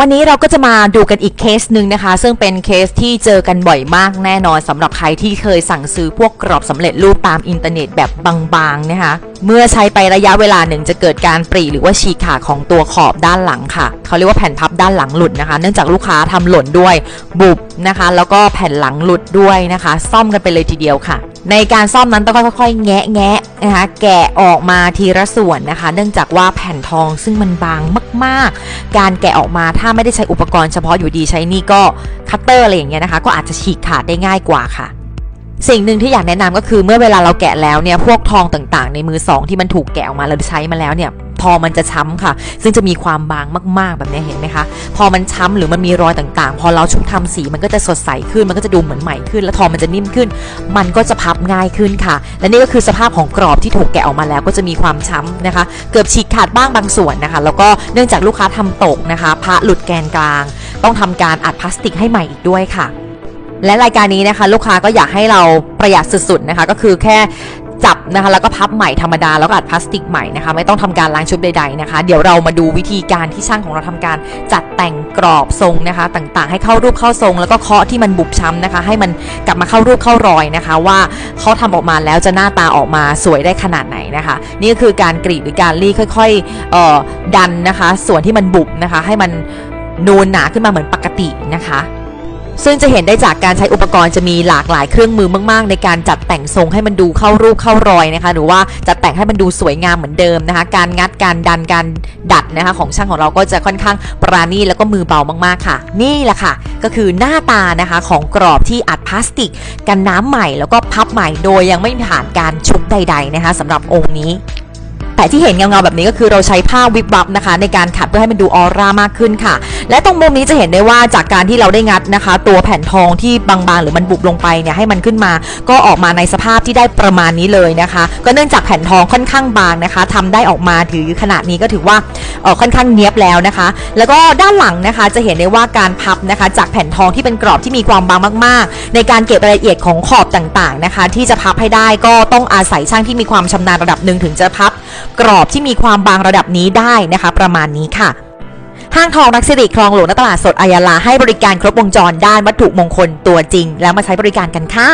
วันนี้เราก็จะมาดูกันอีกเคสหนึ่งนะคะ ซึ่งเป็นเคสที่เจอกันบ่อยมากแน่นอนสำหรับใครที่เคยสั่งซื้อพวกกรอบสำเร็จรูปตามอินเทอร์เน็ตแบบบางๆนะคะเมื่อใช้ไประยะเวลาหนึ่งจะเกิดการปรีหรือว่าฉีกขาดของตัวขอบด้านหลังค่ะ เขาเรียกว่าแผ่นพับด้านหลังหลุดนะคะ เนื่องจากลูกค้าทำหล่นด้วยบุบนะคะ แล้วก็แผ่นหลังหลุดด้วยนะคะ ซ่อมกันไปเลยทีเดียวค่ะ ในการซ่อมนั้นต้องค่อยๆ แงะแงะนะคะแกะออกมาทีละส่วนนะคะ เนื่องจากว่าแผ่นทองซึ่งมันบางมาก ๆ การแกะออกมาถ้าไม่ได้ใช้อุปกรณ์เฉพาะอยู่ดีใช้นี่ก็คัตเตอร์อะไรอย่างเงี้ยนะคะ ก็อาจจะฉีกขาดได้ง่ายกว่าค่ะ สิ่งหนึ่งที่อยากแนะนำก็คือเมื่อเวลาเราแกะแล้วเนี่ยพวกทองต่างๆ ในมือสองที่มันถูกแกะออกมาเราใช้มาแล้วเนี่ยทองมันจะช้ำค่ะ ซึ่งจะมีความบางมาก ๆ แบบนี้เห็นไหมคะ พอมันช้ำหรือมันมีรอยต่างๆ พอเราชุบทำสีมันก็จะสดใสขึ้น มันก็จะดูเหมือนใหม่ขึ้น แล้วทองมันจะนิ่มขึ้น มันก็จะพับง่ายขึ้นค่ะ และนี่ก็คือสภาพของกรอบที่ถูกแกะออกมาแล้วก็จะมีความช้ำนะคะ เกือบฉีกขาดบ้างบางส่วนนะคะ แล้วก็เนื่องจากลูกค้าทำตกนะคะ พระหลุดแกนกลาง ต้องทำการอัดพลาสติกให้ใหม่อีกด้วยค่ะ และรายการนี้นะคะ ลูกค้าก็อยากให้เราประหยัดสุดๆนะคะ ก็คือแค่จับนะคะแล้วก็พับใหม่ธรรมดาแล้วก็อัดพลาสติกใหม่นะคะ ไม่ต้องทำการล้างชุบใดๆนะคะ เดี๋ยวเรามาดูวิธีการที่ช่างของเราทำการจัดแต่งกรอบทรงนะคะ ต่างๆ ให้เข้ารูปเข้าทรง แล้วก็เคาะที่มันบุบช้ำนะคะ ให้มันกลับมาเข้ารูปเข้ารอยนะคะ ว่าเขาทำออกมาแล้วจะหน้าตาออกมาสวยได้ขนาดไหนนะคะ นี่ก็คือการกรีดหรือการรีดค่อยๆออดันนะคะ ส่วนที่มันบุบนะคะ ให้มันนูนหนาขึ้นมาเหมือนปกตินะคะ ซึ่งจะเห็นได้จากการใช้อุปกรณ์จะมีหลากหลายเครื่องมือมาก ๆ ในการจัดแต่งทรงให้มันดูเข้ารูปเข้ารอยนะคะ หรือว่าจัดแต่งให้มันดูสวยงามเหมือนเดิมนะคะ การงัดการดันการดัดนะคะ ของช่างของเราก็จะค่อนข้างปราณีตแล้วก็มือเบามากๆค่ะ นี่แหละค่ะ ก็คือหน้าตานะคะของกรอบที่อัดพลาสติก กันน้ำใหม่แล้วก็พับใหม่โดยยังไม่ผ่านการชุบใด ๆนะคะสำหรับองค์นี้ แต่ที่เห็นเงาๆแบบนี้ก็คือเราใช้ผ้าวิบวับนะคะ ในการขัดเพื่อให้มันดูออร่ามากขึ้นค่ะ และตรงมุมนี้จะเห็นได้ว่าจากการที่เราได้งัดนะคะ ตัวแผ่นทองที่บางๆ หรือมันบุบลงไปเนี่ยให้มันขึ้นมา ก็ออกมาในสภาพที่ได้ประมาณนี้เลยนะคะ ก็เนื่องจากแผ่นทองค่อนข้างบางนะคะทำได้ออกมาถือขนาดนี้ก็ถือว่าค่อนข้างเนี้ยบแล้วนะคะ แล้วก็ด้านหลังนะคะจะเห็นได้ว่าการพับนะคะ จากแผ่นทองที่เป็นกรอบที่มีความบางมาก ๆ ในการเก็บรายละเอียดของขอบต่างๆนะคะ ที่จะพับให้ได้ก็ต้องอาศัยช่างที่มีความชำนาญระดับหนึ่งถึงจะพับ กรอบที่มีความบางระดับนี้ได้นะคะ ประมาณนี้ค่ะห้างทองรักสิริคลองหลวงณตลาดสดอายาลาให้บริการครบวงจรด้านวัตถุมงคลตัวจริง แล้วมาใช้บริการกันค่ะ